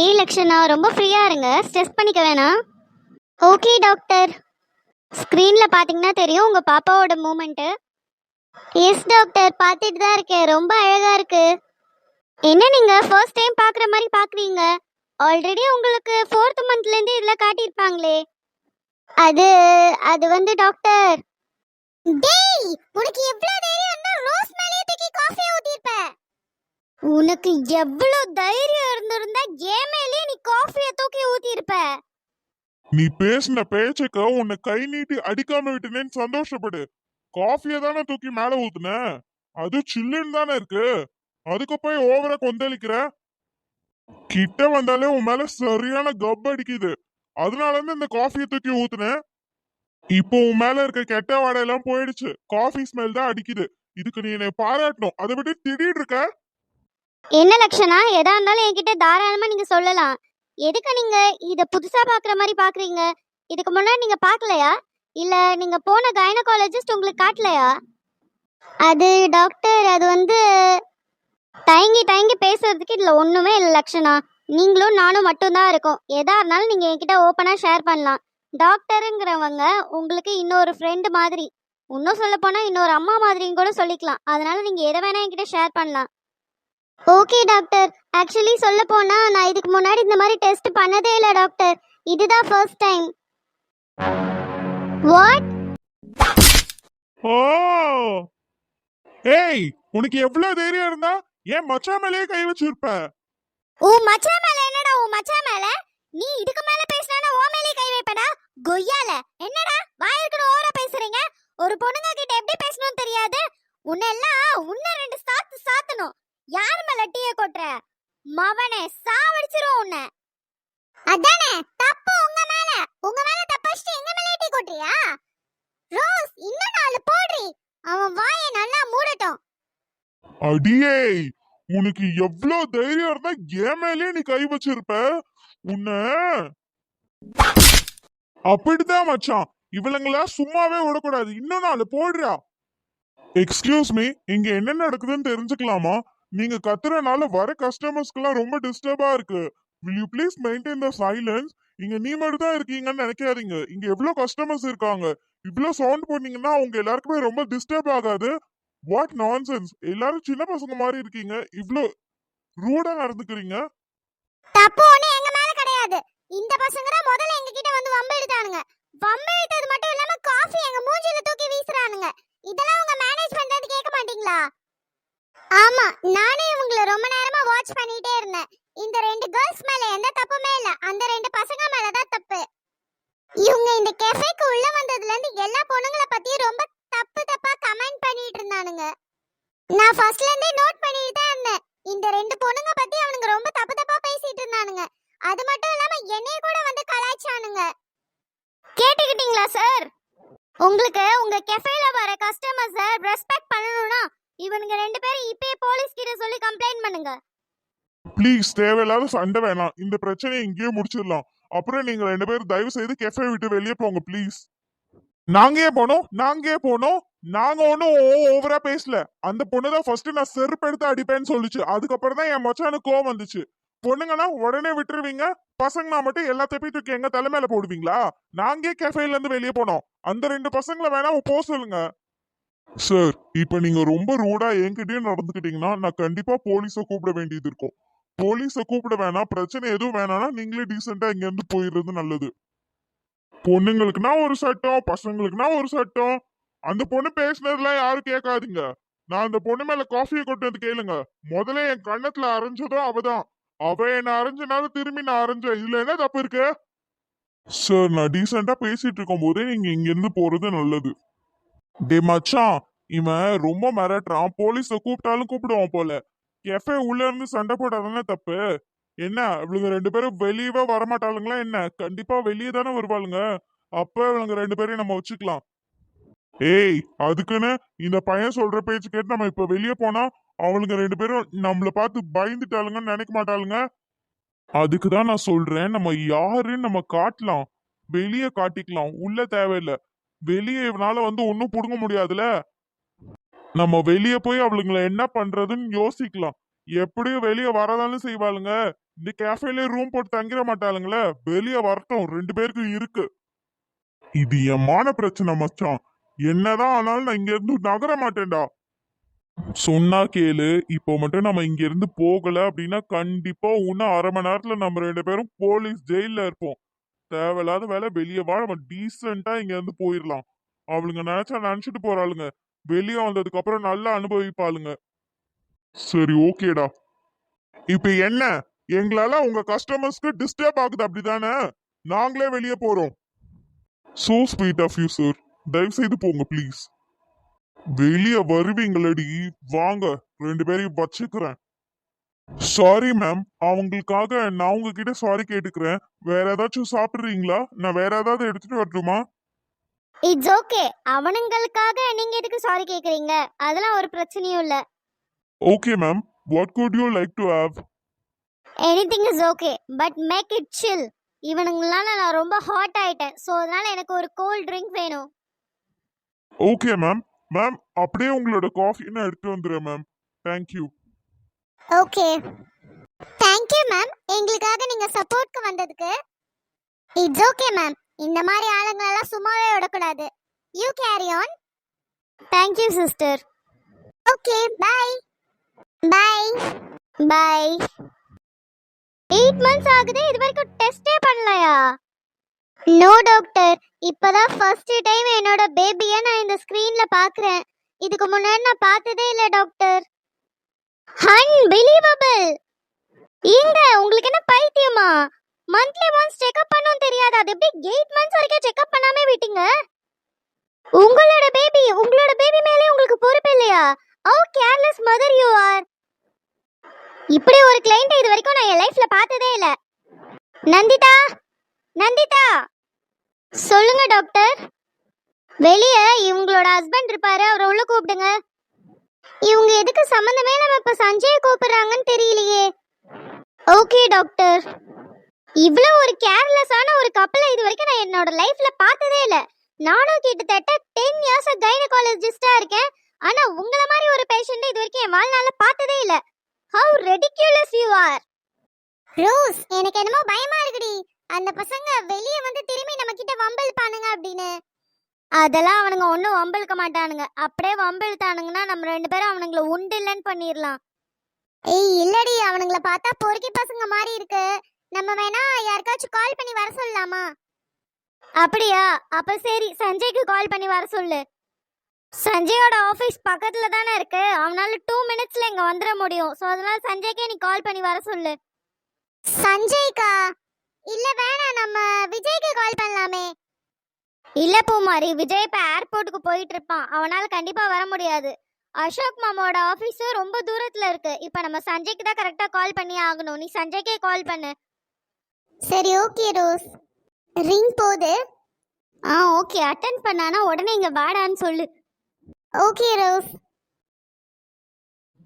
ஏய் லக்ஷனா ரொம்ப ஃப்ரீயாக இருங்க. ஸ்ட்ரெஸ் பண்ணிக்க வேணாம். ஓகே டாக்டர் ஸ்க்ரீனில் பார்த்தீங்கன்னா தெரியும் உங்கள் பாப்பாவோட மூமெண்ட்டு எஸ் டாக்டர் பார்த்துட்டு தான் இருக்கேன். ரொம்ப அழகாக இருக்கு. என்ன நீங்கள் ஃபர்ஸ்ட் டைம் பார்க்குற மாதிரி பார்க்குறீங்க ஆல்ரெடி உங்களுக்கு ஃபோர்த் மந்த்லேருந்து இதில் காட்டியிருப்பாங்களே. அது அது வந்து டாக்டர் டேய் உனக்கு எவ்வளவு தைரியம் இருந்தா ரோஸ் மேலேயே உனக்கு எவ்வளவு தைரியம் இருந்திருந்தா ஏன் நீ காஃபியை தூக்கி ஊத்திருப்ப நீ பேசின பேச்சுக்கு உன்னை கை நீட்டி அடிக்காம விட்டுனேன்னு சந்தோஷப்படு. காஃபியை தானே தூக்கி மேல ஊத்துன? அது சில்லுன்னு தானே இருக்கு. அதுக்கு போய் ஓவரா கொந்தளிக்கிற? கிட்ட வந்தாலே உன் மேல சரியான கப் அடிக்குது. அதனால இருந்து இந்த காஃபியை தூக்கி ஊத்துனேன் இப்போ உன் மேல இருக்க கெட்ட வாடையெல்லாம் போயிடுச்சு. காஃபி ஸ்மெல் தான் அடிக்குது. இதுக்கு நீ என்னை பாராட்டணும். அதை விட்டு திடீர் இருக்க? என்ன லட்சணா எதா இருந்தாலும் என்கிட்ட தாராளமா நீங்க சொல்லலாம். எதுக்கு நீங்க இத புதுசா பாக்குற மாதிரி பாக்குறீங்க? இதுக்கு முன்னாடி நீங்க பார்க்கலையா இல்ல நீங்க போன கைனகாலஜிஸ்ட் உங்களுக்கு காட்டலையா? அது டாக்டர் அது வந்து தயங்கி தயங்கி பேசுறதுக்கு இதுல ஒண்ணுமே இல்லை லட்சணா நீங்களும் நானும் மட்டும்தான் இருக்கோம். எதா இருந்தாலும் நீங்க என்கிட்ட ஓப்பனா ஷேர் பண்ணலாம். டாக்டருங்கிறவங்க உங்களுக்கு இன்னொரு ஃப்ரெண்டு மாதிரி. இன்னும் சொல்ல போனா இன்னொரு அம்மா மாதிரின்னு கூட சொல்லிக்கலாம். அதனால நீங்க எதை வேணா என்கிட்ட ஷேர் பண்ணலாம். Okay doctor. ஆக்சுவலி சொல்ல போனா நான் இதுக்கு முன்னாடி இந்த மாதிரி டெஸ்ட் பண்ணதே இல்லை டாக்டர். இதுதான் ஃபர்ஸ்ட் டைம். வாட்? ஓ! ஏய் உனக்கு எவ்வளவு தைரியம் இருந்தா ஏன் மச்சான் மேலேயே கை வச்சிருப்ப? உன் மச்சான் மேல என்னடா உன் மச்சான் மேல? நீ இதுக்கு மேல பேசினா ஓ மேலே கை வைப்படா கொய்யால. என்னடா வாயிருக்கணும் ஓவரா பேசுறீங்க? ஒரு பொண்ணுங்க கிட்ட எப்படி பேசணும் தெரியாது? உன்னெல்லாம் உன்ன ரெண்டு சாத்து சாத்தணும். யார் மேல டீய கொட்டுற? மவனே சாவடிச்சிரும் உன்னை. அதானே தப்பு உங்க மேல. உங்க மேல தப்பாச்சிட்டு எங்க மேல டீ கொட்டுறியா? ரோஸ் இன்னும் நாலு போடுறி. அவன் வாயை நல்லா மூடட்டும். அடியே உனக்கு எவ்வளவு தைரியம் இருந்தா என் மேலே நீ கை வச்சிருப்ப? உன்ன. அப்படிதான் மச்சான். இவளுங்களா சும்மாவே விடக்கூடாது. இன்னும் நாலு போடுறா. எக்ஸ்கியூஸ் மீ இங்க என்ன நடக்குதுன்னு தெரிஞ்சுக்கலாமா? நீங்க கத்துறனால வர கஸ்டமர்ஸ்க்குலாம் ரொம்ப டிஸ்டர்பா இருக்கு. Will you please maintain the silence இங்க நீ மட்டும் தான் இருக்கீங்கன்னு நினைக்காதீங்க. இங்க எவ்வளவு கஸ்டமர்ஸ் இருக்காங்க. இவ்வளோ சவுண்ட் போட்டீங்கன்னா அவங்க எல்லாருக்குமே ரொம்ப டிஸ்டர்ப் ஆகாது. வாட் நான்சென்ஸ் எல்லாரும் சின்ன பசங்க மாதிரி இருக்கீங்க. இவ்வளோ ரூடா நடந்துக்கிறீங்க. தப்பு ஒண்ணு எங்க மேல கிடையாது. இந்த பசங்க தான் முதல்ல எங்க கிட்ட வந்து வம்பு எடுத்தானுங்க. வம்பு எடுத்தது மட்டும் இல்லாம காஃபி எங்க மூஞ்சில தூக்கி வீசுறானுங்க. இதெல்லாம் உங்க மேனேஜ் பண்றது கேட்க மாட்டீங்களா? ஆமா நானே இவங்களை ரொம்ப நேரமா வாட்ச் பண்ணிட்டே இருந்தேன். இந்த ரெண்டு கேர்ள்ஸ் மேல எந்த தப்புமே இல்ல. அந்த ரெண்டு பசங்க மேல தான் தப்பு. இவங்க இந்த கெஃபேக்கு உள்ள வந்ததுல இருந்து எல்லா பொண்ணுங்கள பத்தி ரொம்ப தப்பு தப்பா கமெண்ட் பண்ணிட்டு இருந்தானுங்க. நான் ஃபர்ஸ்ட்ல இருந்தே நோட் பண்ணிட்டு தான் இருந்தேன். இந்த ரெண்டு பொண்ணுங்க பத்தி அவனுங்க ரொம்ப தப்பு தப்பா பேசிட்டு இருந்தானுங்க. அது மட்டும் இல்லாம என்னைய கூட வந்து கலாய்ச்சானுங்க. கேட்டுக்கிட்டீங்களா சார் உங்களுக்கு உங்க கெஃபேல வர கஸ்டமர்ஸை ரெஸ்பெக்ட் பண்ணணும்னா இவனுங்க ரெண்டு பேரும் இப்பயே போலீஸ் கிட்ட சொல்லி கம்ப்ளைண்ட் பண்ணுங்க. ப்ளீஸ் தேவையில்லாத சண்டை வேணாம். இந்த பிரச்சனையை இங்கேயே முடிச்சிடலாம். அப்புறம் நீங்க ரெண்டு பேரும் தயவு செய்து கெஃபே விட்டு வெளியே போங்க ப்ளீஸ் நாங்க ஏன் போனோம். நாங்க ஏன் போனோம் நாங்க ஒன்றும் ஓவரா பேசல. அந்த பொண்ணு தான் ஃபர்ஸ்ட் நான் செருப்பு எடுத்து அடிப்பேன்னு சொல்லிச்சு. அதுக்கப்புறம் தான் என் மச்சானுக்கு கோவம் வந்துச்சு. பொண்ணுங்கன்னா உடனே விட்டுருவீங்க. பசங்கன்னா மட்டும் எல்லாத்தையும் தூக்கி எங்க தலைமையில போடுவீங்களா? நாங்கே கெஃபேல இருந்து வெளியே போனோம். அந்த ரெண்டு பசங்களை வேணா போ சொல்லுங்க. சார் இப்ப நீங்க ரொம்ப ரூடா என்கிட்டயே நடந்துக்கிட்டீங்கன்னா நான் கண்டிப்பா போலீஸ கூப்பிட வேண்டியது இருக்கும். போலீஸ கூப்பிட வேணாம் பிரச்சனை எதுவும் வேணாம்னா நீங்களே டீசெண்டா இங்க இருந்து போயிடுறது நல்லது. பொண்ணுங்களுக்குனா ஒரு சட்டம் பசங்களுக்குனா ஒரு சட்டம். அந்த பொண்ணு பேசுனதெல்லாம் யாரும் கேட்காதீங்க. நான் அந்த பொண்ணு மேல காஃபியை கொண்டு வந்து கேளுங்க. முதல்ல என் கண்ணத்துல அரைஞ்சதும் அவதான். அவ என்ன அரைஞ்சனால திரும்பி நான் அரைஞ்சேன். இதுல என்ன தப்பு இருக்கு? சார் நான் டீசெண்டா பேசிட்டு இருக்கும் போதே நீங்க இங்க இருந்து போறது நல்லது. டே மச்சான் இவன் ரொம்ப மிரட்டுறான். போலீஸ கூப்பிட்டாலும் கூப்பிடுவான் போல. கெஃபே உள்ள இருந்து சண்டை போட்டாதானே தப்பு? என்ன இவளுங்க ரெண்டு பேரும் வெளியவே வரமாட்டாளுங்களா என்ன? கண்டிப்பா வெளியே தானே வருவாளுங்க. அப்ப இவளுங்க ரெண்டு பேரையும் நம்ம வச்சுக்கலாம். ஏய் அதுக்குன்னு இந்த பையன் சொல்ற பேச்சு கேட்டு நம்ம இப்ப வெளியே போனா அவளுங்க ரெண்டு பேரும் நம்மள பார்த்து பயந்துட்டாளுங்கன்னு நினைக்க மாட்டாளுங்க. அதுக்கு தான் நான் சொல்றேன் நம்ம யாருன்னு நம்ம காட்டலாம். வெளியே காட்டிக்கலாம். உள்ள தேவையில்ல. வெளியே இவனால வந்து ஒன்றும் புடுங்க முடியாதுல? நம்ம வெளியே போய் அவளுங்களை என்ன பண்றதுன்னு யோசிக்கலாம். எப்படியும் வெளியே வரதாலும் செய்வாளுங்க. இந்த கேஃபேல ரூம் போட்டு தங்கிட மாட்டாளுங்களே. வெளியே வரட்டும். ரெண்டு பேருக்கும் இருக்கு. இது என்மான பிரச்சனை மச்சான். என்னதான் ஆனாலும் நான் இங்க இருந்து நகர மாட்டேன்டா. சொன்னா கேளு. இப்போ மட்டும் நம்ம இங்க இருந்து போகல அப்படின்னா கண்டிப்பா இன்னும் அரை மணி நேரத்துல நம்ம ரெண்டு பேரும் போலீஸ் ஜெயில இருப்போம். தேவையில்லாத வேலை வெளியே வா நம்ம டீசெண்டா இங்க இருந்து போயிடலாம் அவளுங்க நினைச்சா நினைச்சிட்டு போறாளுங்க. வெளியே வந்ததுக்கு அப்புறம் நல்லா அனுபவிப்பாளுங்க. சரி ஓகேடா. இப்ப என்ன? எங்களால உங்க கஸ்டமர்ஸ்க்கு டிஸ்டர்ப் ஆகுது அப்படிதானே? நாங்களே வெளியே போறோம். So sweet of you sir தயவு செய்து போங்க ப்ளீஸ் வெளியே வருவீங்களடி. வாங்க. ரெண்டு பேரையும் வச்சுக்கிறேன். சாரி மேம் அவங்களுக்காக நான் உங்ககிட்ட சாரி கேட்டுக்கிறேன். வேற ஏதாச்சும் சாப்பிடுறீங்களா? நான் வேற ஏதாவது எடுத்துட்டு வரட்டுமா? இட்ஸ் ஓகே அவனுங்களுக்காக நீங்க எதுக்கு சாரி கேக்குறீங்க? அதெல்லாம் ஒரு பிரச்சனையும் இல்ல. Okay ma'am what could you like to have anything is okay but make it chill இவனுங்களால நான் ரொம்ப ஹாட் ஆயிட்டேன். ஸோ அதனால எனக்கு ஒரு கோல்ட் ட்ரிங்க் வேணும். ஓகே மேம் மேம் அப்படியே உங்களோட காஃபி நான் எடுத்து வந்துடுறேன் ma'am thank you okay thank you ma'am எங்களுக்காக நீங்க சப்போர்ட்க்கு வந்ததுக்கு. இட்ஸ் ஓகே மேம் இந்த மாதிரி ஆளுங்களெல்லாம் சும்மாவே விடக்கூடாது. You carry on thank you sister okay bye bye bye eight months ஆகுது இது வரைக்கும் டெஸ்டே பண்ணலையா? நோ டாக்டர் இப்போதான் ஃபர்ஸ்ட் டைம் என்னோட பேபியை நான் இந்த ஸ்க்ரீனில் பார்க்குறேன் இதுக்கு முன்னாடி நான் பார்த்ததே இல்லை டாக்டர் அன்பிலீவபிள் ஏங்க உங்களுக்கு என்ன பைத்தியமா? மந்த்லி ஒன்ஸ் செக்அப் பண்ணும் தெரியாது. அது எப்படி எயிட் மந்த்ஸ் வரைக்கும் செக்அப் பண்ணாம விட்டீங்க? உங்களோட பேபி உங்களோட பேபி மேலே உங்களுக்கு பொறுப்பு இல்லையா? Oh careless mother you are இப்படி ஒரு கிளைண்ட் இது வரைக்கும் நான் என் லைஃப்ல பார்த்ததே இல்ல. நந்திதா நந்திதா. சொல்லுங்க டாக்டர் வெளியே இவங்களோட ஹஸ்பண்ட் இருப்பாரு அவரை உள்ள கூப்பிடுங்க. இவங்க எதுக்கு சம்மந்தமே நம்ம இப்ப சஞ்சய கூப்பிடுறாங்கன்னு தெரியலையே. ஓகே டாக்டர் இவ்வளோ ஒரு கேர்லெஸ்ஸான ஒரு கப்பலை இது வரைக்கும் நான் என்னோட லைஃப்ல பார்த்ததே இல்ல. நானும் கிட்டத்தட்ட டென் இயர்ஸ் கைனகாலஜிஸ்டா இருக்கேன். ஆனா உங்களை மாதிரி ஒரு பேஷண்ட் இது வரைக்கும் என் வாழ்நாள பார்த்ததே இல்ல. How ridiculous you are Rose எனக்கு என்னமோ பயமா இருக்குடி. அந்த பசங்க வெளியே வந்து திரும்பி நம்ம கிட்ட வம்பிழுப்பானுங்க அப்படின்னு. அதெல்லாம் அவனுங்க ஒன்றும் வம்பிழுக்க மாட்டானுங்க. அப்படியே வம்பிழுத்தானுங்கன்னா நம்ம ரெண்டு பேரும் அவனுங்களை உண்டு இல்லைன்னு பண்ணிடலாம். ஏய் இல்லடி. அவனுங்கள பார்த்தா பொறுக்கி பசங்க மாதிரி இருக்கு. நம்ம வேணா யாருக்காச்சும் கால் பண்ணி வர சொல்லலாமா? அப்படியா? அப்ப சரி. சஞ்சய்க்கு கால் பண்ணி வர சொல்லு. சஞ்சயோட ஆஃபீஸ் பக்கத்துல தானே இருக்கு. அவனால டூ மினிட்ஸ்ல இங்க வந்துட முடியும். ஸோ அதனால சஞ்சய்க்கே நீ கால் பண்ணி வர சொல்லு. சஞ்சய்க்கா? இல்ல வேணாம். நம்ம விஜய்க்கு கால் பண்ணலாமே. இல்ல பூமாரி விஜய் இப்ப ஏர்போர்ட்டுக்கு போயிட்டு இருப்பான். அவனால கண்டிப்பா வர முடியாது. அசோக் மாமாவோட ஆபீஸ் ரொம்ப தூரத்துல இருக்கு. இப்ப நம்ம சஞ்சய்க்கு தான் கரெக்டா கால் பண்ணி ஆகணும். நீ சஞ்சய்க்கே கால் பண்ணு. சரி ஓகே ரோஸ். ரிங் போகுது. ஆ ஓகே அட்டன் பண்ணானா உடனே இங்க வாடான்னு சொல்லு. Okay Rose.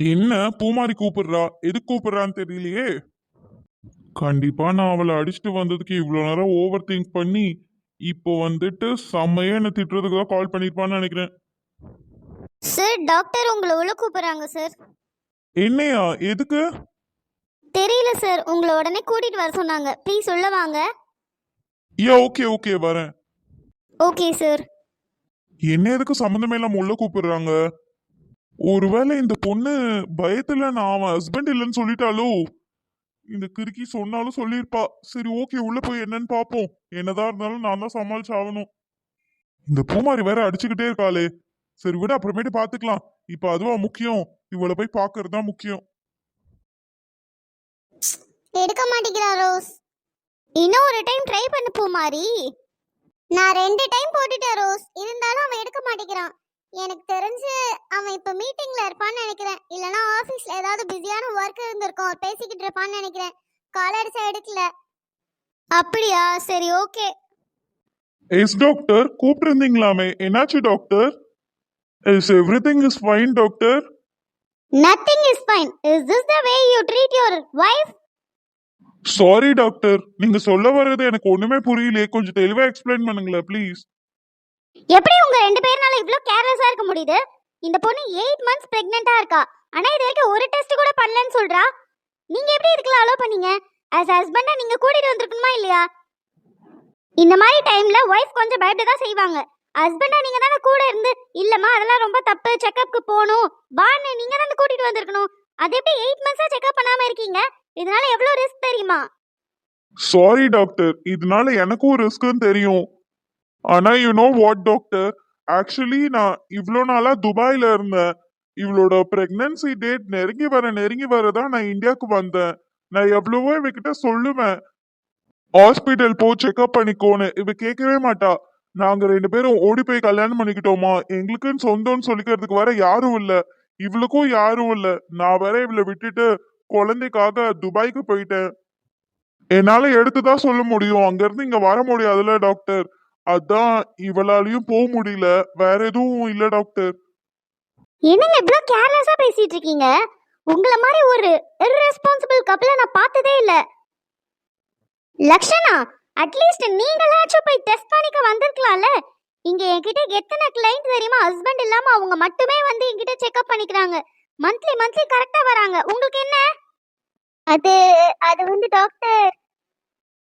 என்ன பூமாரி கூப்பிடுறா? எதுக்கு கூப்பிடுறான்னு தெரியலையே. கண்டிப்பா நான் அவளை அடிச்சுட்டு வந்ததுக்கு இவ்வளவு நேரம் ஓவர் திங்க் பண்ணி இப்போ வந்துட்டு செம்மையா என்ன திட்டுறதுக்கு தான் கால் பண்ணிருப்பான்னு நினைக்கிறேன். சார் டாக்டர் உங்களை உள்ள கூப்பிடுறாங்க சார் என்னையா? எதுக்கு? தெரியல சார் உங்களை உடனே கூட்டிட்டு வர சொன்னாங்க. ப்ளீஸ் உள்ள வாங்க. யா ஓகே ஓகே வரேன். ஓகே சார் என்ன எதுக்கு சம்மந்தமே இல்லாம உள்ள கூப்பிடுறாங்க? ஒருவேளை இந்த பொண்ணு பயத்துல நான் அவன் ஹஸ்பண்ட் இல்லைன்னு சொல்லிட்டாலோ? இந்த கிறுக்கி சொன்னாலும் சொல்லியிருப்பா. சரி ஓகே உள்ள போய் என்னன்னு பாப்போம். என்னதான் இருந்தாலும் நான் தான் சமாளிச்சு ஆகணும். இந்த பூமாரி வேற அடிச்சுக்கிட்டே இருக்காளே. சரி விட அப்புறமேட்டு பாத்துக்கலாம். இப்ப அதுவா முக்கியம். இவளை போய் பாக்குறது தான் முக்கியம். எடுக்க மாட்டேங்கிறா ரோஸ். இன்னும் ஒரு டைம் ட்ரை பண்ணு பூமாரி. நான் ரெண்டு டைம் போட்டுட்டேன் ரோஸ். இருந்தாலும் அவன் எடுக்க மாட்டேங்கிறான். எனக்கு தெரிஞ்சு அவன் இப்ப மீட்டிங்ல இருப்பான்னு நினைக்கிறேன். இல்லனா ஆபீஸ்ல ஏதாவது பிஸியான ஒர்க் இருந்திருக்கும். பேசிக்கிட்டு இருப்பான்னு நினைக்கிறேன். கால் அடிச்சா எடுக்கல. அப்படியா? சரி ஓகே எஸ் டாக்டர் கூப்பிட்டு என்னாச்சு doctor is everything is fine doctor nothing is fine is this the way you treat your wife sorry doctor நீங்க சொல்ல வர்றது எனக்கு ஒண்ணுமே புரியலையே. கொஞ்சம் தெளிவா எக்ஸ்பிளைன் பண்ணுங்களேன் ப்ளீஸ் எப்படி உங்க ரெண்டு பேர்னால இவ்வளோ கேர்லெஸ்ஸா இருக்க முடியுது? இந்த பொண்ணு எயிட் மந்த்ஸ் பிரெக்னெண்டா இருக்கா. ஆனா இது வரைக்கும் ஒரு டெஸ்ட் கூட பண்ணலன்னு சொல்றா. நீங்க எப்படி இதுக்கெல்லாம் அலோ பண்ணீங்க? அஸ் ஹஸ்பண்டா நீங்க கூட்டிட்டு வந்திருக்கணுமா இல்லையா? இந்த மாதிரி டைம்ல ஒய்ஃப் கொஞ்சம் பயப்பட தான் செய்வாங்க ஹஸ்பண்டா நீங்க தானே கூட இருந்து இல்லம்மா அதெல்லாம் ரொம்ப தப்பு. செக்கப்க்கு போகணும். வான்னு நீங்க தானே கூட்டிட்டு வந்திருக்கணும். அது எப்படி எயிட் மந்த்ஸா செக்அப் பண்ணாம இருக்கீங்க? இதனால எவ்வளவு ரிஸ்க் தெரியுமா? சாரி டாக்டர் இதனால எனக்கும் ரிஸ்க்குன்னு தெரியும். ஆனா you know what doctor actually நான் இவ்வளோ நாளா துபாயில இருந்தேன். இவளோட பிரெக்னன்சி டேட் நெருங்கி வர நெருங்கி வர தான் நான் இந்தியாவுக்கு வந்தேன். நான் எவ்வளவோ இவகிட்ட சொல்லுவேன். ஹாஸ்பிட்டல் போ செக்அப் பண்ணிக்கோன்னு. இவ கேட்கவே மாட்டா. நாங்க ரெண்டு பேரும் ஓடி போய் கல்யாணம் பண்ணிக்கிட்டோமா? எங்களுக்குன்னு சொந்தம்னு சொல்லிக்கிறதுக்கு வர யாரும் இல்ல. இவளுக்கும் யாரும் இல்ல. நான் வேற இவளை விட்டுட்டு குழந்தைக்காக துபாய்க்கு போயிட்டேன். என்னால எடுத்துதான் சொல்ல முடியும். அங்க இருந்து இங்க வர முடியாதுல்ல டாக்டர் அதான் இவளாலையும் போக முடியல. வேற எதுவும் இல்ல டாக்டர் என்னங்க இவ்ளோ கேர்லெஸ்ஸா பேசிட்டு இருக்கீங்க உங்களை மாதிரி ஒரு irresponsible கப்பலை நான் பார்த்ததே இல்ல. லக்ஷனா அட்லீஸ்ட் நீங்களாச்சும் போய் டெஸ்ட் பண்ணிக்க வந்திருக்கலாம்ல. இங்க என்கிட்ட எத்தனை கிளைண்ட் தெரியுமா? ஹஸ்பண்ட் இல்லாம அவங்க மட்டுமே வந்து என்கிட்ட செக்அப் பண்ணிக்கிறாங்க. மந்த்லி மந்த்லி கரெக்டா வராங்க. உங்களுக்கு என்ன? அது அது வந்து டாக்டர்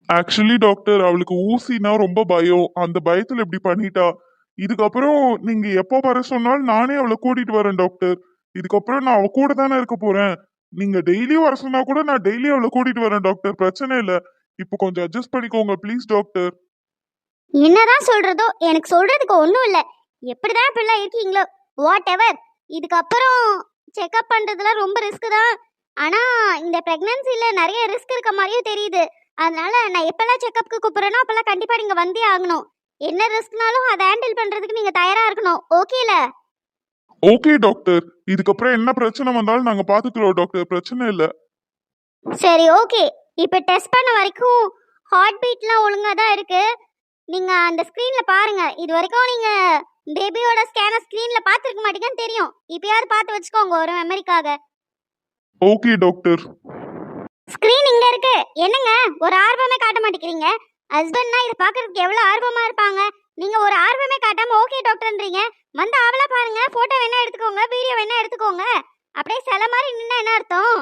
ஆக்சுவலி டாக்டர் அவளுக்கு ஊசினா ரொம்ப பயம். அந்த பயத்துல இப்படி பண்ணிட்டா. இதுக்கப்புறம் நீங்க எப்போ வர சொன்னாலும் நானே அவளை கூட்டிட்டு வரேன் டாக்டர் இதுக்கப்புறம் நான் அவ கூட தானே இருக்க போறேன். நீங்க டெய்லியும் வர சொன்னா கூட நான் டெய்லி அவளை கூட்டிட்டு வரேன் டாக்டர் பிரச்சனை இல்ல. இப்போ கொஞ்சம் அட்ஜஸ்ட் பண்ணிக்கோங்க ப்ளீஸ் டாக்டர் என்னதான் சொல்றதோ எனக்கு சொல்றதுக்கு ஒன்றும் இல்லை. எப்படிதான் இப்படிலாம் இருக்கீங்களோ வாட் எவர் இதுக்கப்புறம் செக்அப் பண்ணுறதுலாம் ரொம்ப ரிஸ்க் தான். ஆனா இந்த பிரெக்னன்சில நிறைய ரிஸ்க் இருக்க மாதிரியும் தெரியுது. அதனால நான் எப்பெல்லாம் செக்கப்க்கு கூப்பிடுறேனோ அப்பெல்லாம் கண்டிப்பா நீங்க வந்தே ஆகணும். என்ன ரிஸ்க்னாலும் அதை ஹேண்டில் பண்றதுக்கு நீங்க தயாரா இருக்கணும். ஓகேல ஓகே டாக்டர் இதுக்கப்புறம் என்ன பிரச்சனை வந்தாலும் நாங்க பாத்துக்கிறோம் டாக்டர் பிரச்சனை இல்ல. சரி ஓகே இப்போ டெஸ்ட் பண்ண வரைக்கும் ஹார்ட் பீட்லாம் ஒழுங்கா தான் இருக்கு. நீங்க அந்த ஸ்க்ரீன்ல பாருங்க. இது வரைக்கும் நீங்க பேபியோட ஸ்கேனர் ஸ்க்ரீன்ல பார்த்துருக்க மாட்டீங்கன்னு தெரியும். இப்பயாவது பார்த்து வச்சுக்கோங்க ஒரு மெமரிக்காக ஓகே டாக்டர் ஸ்க்ரீன் இங்க இருக்கு. என்னங்க? ஒரு ஆர்வமே காட்ட மாட்டேங்கிறீங்க? ஹஸ்பண்ட்னா இதை பார்க்கறதுக்கு எவ்வளோ ஆர்வமா இருப்பாங்க? நீங்க ஒரு ஆர்வமே காட்டாம ஓகே டாக்டர்ன்றீங்க வந்து அவளா பாருங்க. போட்டோ வேணா எடுத்துக்கோங்க. வீடியோ வேணா எடுத்துக்கோங்க. அப்படியே சில மாதிரி நின்னா என்ன அர்த்தம்?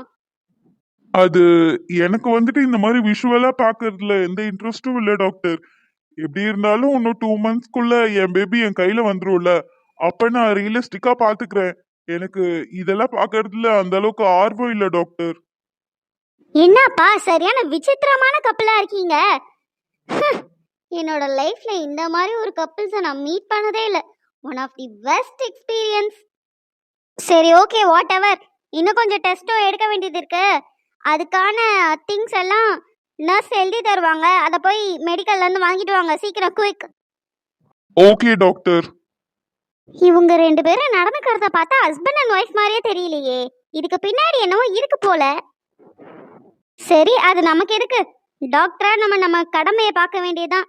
அது எனக்கு வந்துட்டு இந்த மாதிரி விஷுவலா பாக்குறதுல எந்த இன்ட்ரெஸ்டும் இல்ல டாக்டர் எப்படி இருந்தாலும் இன்னும் டூ மந்த்ஸ்க்குள்ள என் பேபி என் கையில வந்துரும்ல. அப்ப நான் ரியலிஸ்டிக்கா பாத்துக்கிறேன் எனக்கு இதெல்லாம் பாக்குறதுல அந்த அளவுக்கு ஆர்வம் இல்ல டாக்டர் என்னப்பா சரியான விசித்திரமான கப்பலா இருக்கீங்க? என்னோட லைஃப்ல இந்த மாதிரி ஒரு கப்பிள்ஸை நான் மீட் பண்ணதே இல்லை. One of the best experience சரி ஓகே வாட் எவர் இன்னும் கொஞ்சம் டெஸ்ட்டோ எடுக்க வேண்டியது இருக்கு. அதுக்கான திங்ஸ் எல்லாம் நர்ஸ் எழுதி தருவாங்க. அதை போய் மெடிக்கல்ல இருந்து வாங்கிட்டு வாங்க சீக்கிரம் குயிக் ஓகே டாக்டர் இவங்க ரெண்டு பேரும் நடந்துக்கிறத பார்த்தா ஹஸ்பண்ட் அண்ட் ஒய்ஃப் மாதிரியே தெரியலையே. இதுக்கு பின்னாடி என்னவோ இருக்கு போல. சரி அது நமக்கு எதுக்கு? டாக்டரா நம்ம நம்ம கடமையை பார்க்க வேண்டியதுதான்.